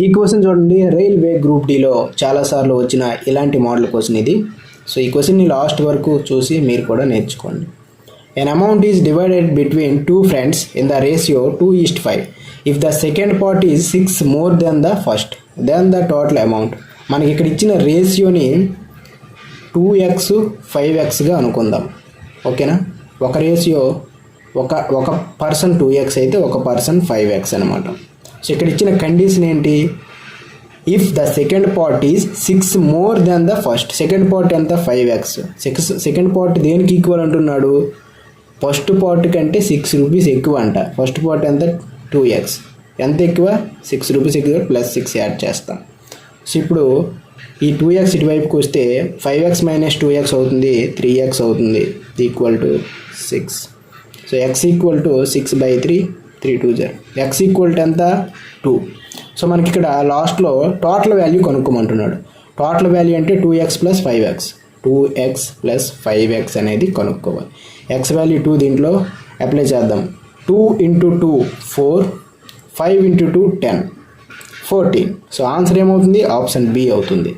ఈ క్వశ్చన్ చూడండి railway group డిలో చాలాసార్లు వచ్చిన ఇలాంటి మోడల్ క్వశ్చన్ ఇది. సో ఈ క్వశ్చన్ని లాస్ట్ వరకు చూసి మీరు కూడా నేర్చుకోండి. An amount is divided between two friends in the ratio two is to five if the second part is six more than the first then the total amount మనకి ఇక్కడ ఇచ్చిన రేషియోని టూ ఎక్స్ ఫైవ్ ఎక్స్గా అనుకుందాం. ఓకేనా? ఒక ratio ఒక ఒక పర్సన్ టూ ఎక్స్ అయితే ఒక పర్సన్ ఫైవ్ ఎక్స్ అనమాట. సో ఇక్కడ ఇచ్చిన కండిషన్ ఏంటి? If the second part is six more than the first second part ఎంత? Five X six second part దేనికి ఈక్వల్ అంటున్నాడు? ఫస్ట్ పార్ట్ కంటే సిక్స్ రూపీస్ ఎక్కువ అంట. ఫస్ట్ పార్ట్ ఎంత? టూ ఎక్స్ ఎంత ఎక్కువ? సిక్స్ రూపీస్ ఎక్కువ ప్లస్ సిక్స్ యాడ్ చేస్తాం. సో ఇప్పుడు ఈ టూ ఎక్స్ ఇటువైపుకి వస్తే five X minus two X అవుతుంది త్రీ ఎక్స్ అవుతుంది equal to six so X equal to six by three three two జర్ X equal to ఎంత? టూ. సో మనకి ఇక్కడ లాస్ట్లో టోటల్ వాల్యూ కనుక్కోమంటున్నాడు. టోటల్ వాల్యూ అంటే two X plus five X two X plus five X అనేది కనుక్కోవాలి. X value two దీంట్లో apply చేద్దాం. Two into two four five into two ten fourteen so answer ఏమవుతుంది? ఆప్షన్ బి అవుతుంది.